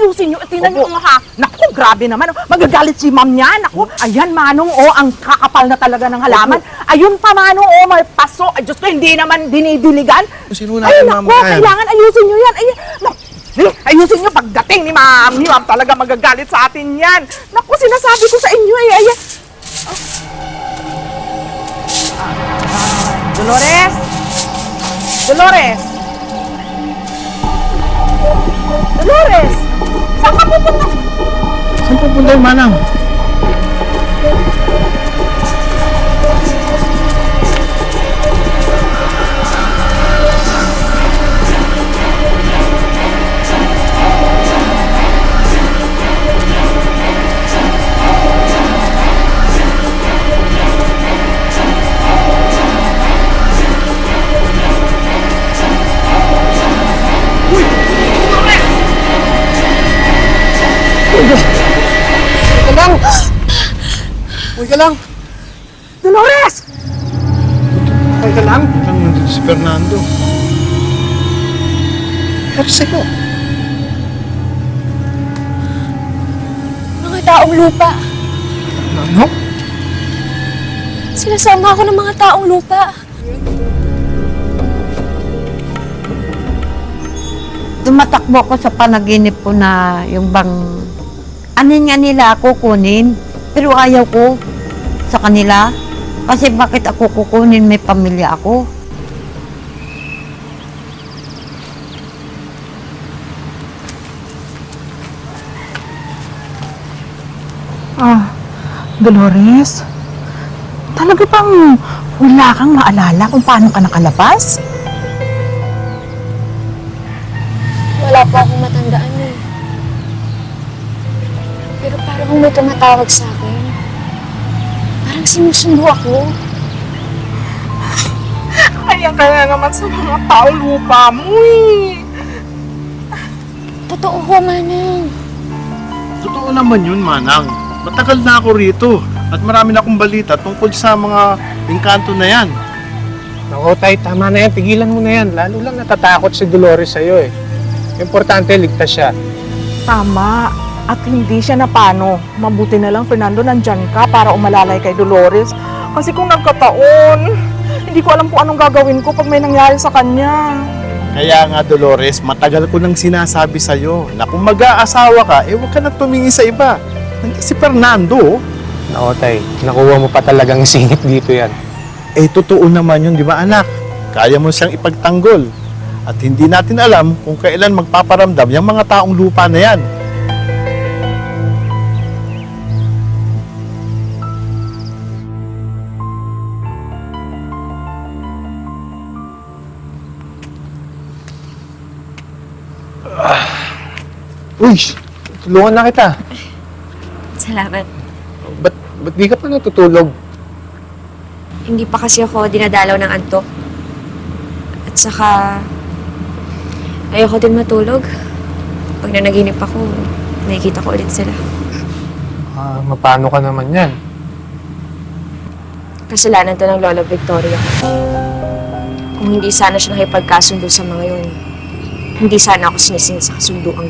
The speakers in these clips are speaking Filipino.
ayusin nyo. Tingnan nyo nga ha. Naku, grabe naman. oh. Magagalit si ma'am niya. Naku, ayan Manong, oh, ang kakapal na talaga ng halaman. Ayun pa Manong, oh, may paso. Ay, Diyos ko, hindi naman dinidiligan. Sino Ay, natin, naku, kailangan ayusin nyo yan. Ay, naku, ayusin nyo pagdating ni ma'am. Ni ma'am talaga magagalit sa atin yan. Naku, sinasabi ko sa inyo eh. Ayan. Dolores? Dolores? Dolores! punta, hermana. Ka lang! Uy ka lang! Dolores! Uy ka lang! Saan nandito si Fernando? Pero sa'yo. Mga taong lupa. Ano? Sinasama ako ng mga taong lupa. tumatakbo ko sa panaginip ko na yung bang anin nga nila ako kunin pero ayaw ko sa kanila. Kasi bakit ako kukunin? May pamilya ako. Ah, Dolores? Talaga bang wala kang maalala kung paano ka nakalabas? Wala po akong matandaan may tumatawag sa akin. Parang sinusundo ako. Ayan ka na naman sa mga tao lupa mo eh. Totoo ho, Manang. Totoo naman yun, Manang. Matagal na ako rito. At marami na akong balita tungkol sa mga engkanto na yan. Nako, tay, tama na yan. Tigilan mo na yan. Lalo lang natatakot si Dolores sa'yo eh. Importante, ligtas siya. Tama. At hindi siya na paano. Mabuti na lang, Fernando, nandyan ka para umalalay kay Dolores. Kasi kung nagkataon, hindi ko alam kung anong gagawin ko pag may nangyari sa kanya. Kaya nga, Dolores, matagal ko nang sinasabi sa'yo na kung mag-aasawa ka, eh huwag ka na tumingin sa iba. Nandiyan si Fernando. Nako, tay, nakuha mo pa talagang singit dito yan. eh totoo naman yun, di ba anak? Kaya mo siyang ipagtanggol. At hindi natin alam kung kailan magpaparamdam yung mga taong lupa na yan. Uy, tulungan na kita. Salamat. Ba't, ba't di ka pa natutulog? Hindi pa kasi ako dinadalaw ng antok. At saka, ayoko din matulog. Pag nanaginip ako, nakikita ko ulit sila. Ah, mapano ka naman yan? Kasalanan to ng Lola Victoria. Kung hindi sana siya nakipagkasundo sa mga yun, hindi sana ako sinising sa kasunduang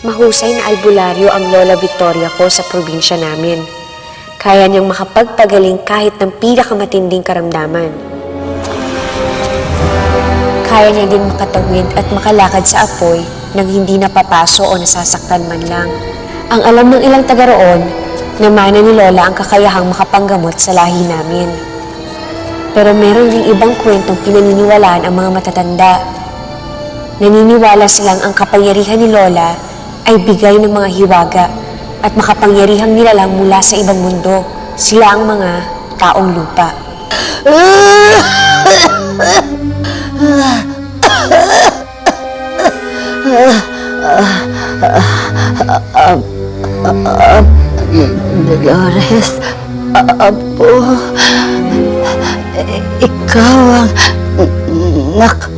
Mahusay na albularyo ang Lola Victoria ko sa probinsya namin. Kaya niyang makapagpagaling kahit ng pinakamatinding karamdaman. Kaya niya din makatawid at makalakad sa apoy nang hindi napapaso o nasasaktan man lang. Ang alam ng ilang taga roon, na mana ni Lola ang kakayahang makapanggamot sa lahi namin. Pero meron ding ibang kwentong pinaniniwalaan ang mga matatanda. Naniniwala silang ang kapangyarihan ni Lola ay bigay ng mga hiwaga at makapangyarihang nilalang mula sa ibang mundo. Sila ang mga taong lupa. Dolores Apo ikaw ang nakakatakdang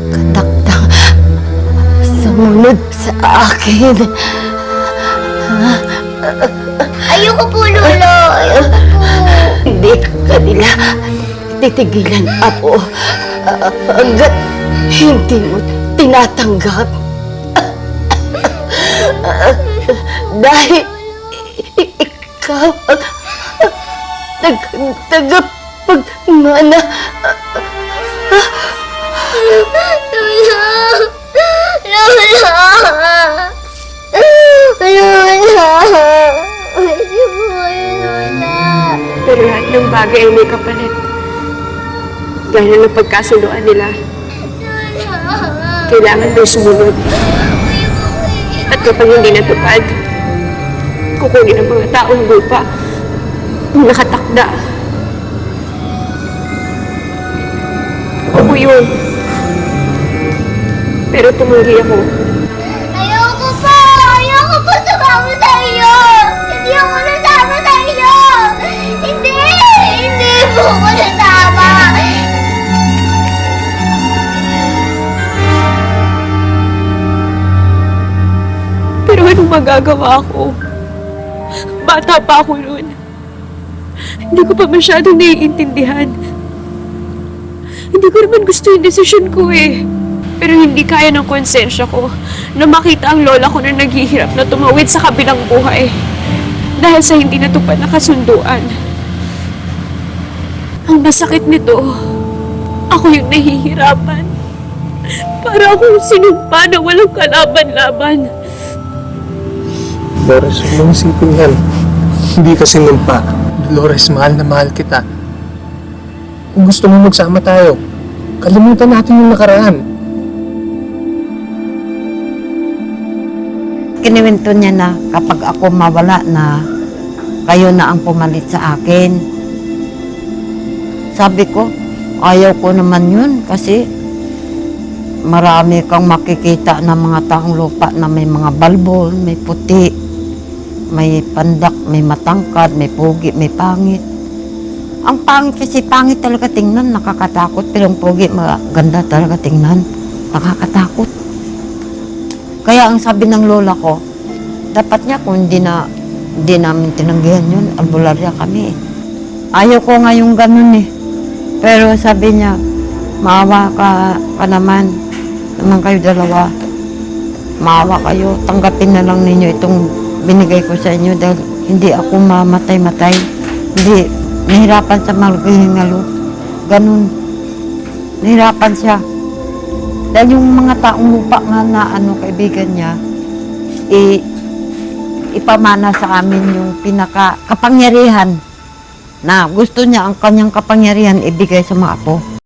akin Ayoko po, Lolo. Ayoko po. Hindi ka nila titigilan, Apo. Hanggat hindi mo tinatanggap. Dahil ikaw ang nagtagapagmana. Lola! Ng bagay ay may kapalit. Gaya ng pagkasunduan nila, kailangan daw sumunod. At kapag hindi natupad, kukunin ang mga taong lupa na nakatakda. Ako yun. Pero tumanggi ako. Mo ako nasama! Pero anong magagawa ko? Bata pa ako noon. Hindi ko pa masyadong naiintindihan. Hindi ko naman gusto yung desisyon ko eh. Pero hindi kaya ng konsensya ko na makita ang lola ko na naghihirap na tumawid sa kabilang buhay dahil sa hindi natupad na kasunduan. Ang masakit nito, ako yung nahihirapan. Para akong sinumpa na walang kalaban-laban. Dolores, huwag mong isipin yan. Hindi kasi numpa. Dolores, mahal na mahal kita. Kung gusto mo magsama tayo, kalimutan natin yung nakaraan. Kiniwento niya na kapag ako mawala na, kayo na ang pumalit sa akin. Sabi ko, ayaw ko naman yun kasi marami kang makikita ng mga taong lupa na may mga balbon, may puti, may pandak, may matangkad, may pugi, may pangit. Ang pangit kasi pangit talaga tingnan, nakakatakot. Pero ang pugi, maganda talaga tingnan, nakakatakot. Kaya ang sabi ng lola ko, dapat niya kung hindi na hindi namin tinanggihan yun, albularya kami eh. Ayaw ko nga yung ganun eh. Pero sabi niya, maawa ka, ka naman, naman kayo dalawa. Maawa kayo, tanggapin na lang ninyo itong binigay ko sa inyo dahil hindi ako mamatay-matay. Hindi, nahirapan sa maghihingalo. Ganun. Nahirapan siya. Dahil yung mga taong lupa nga na ano, kaibigan niya, i, ipamana sa amin yung pinaka kapangyarihan na gusto niya ang kanyang kapangyarihan ibigay sa mga apo.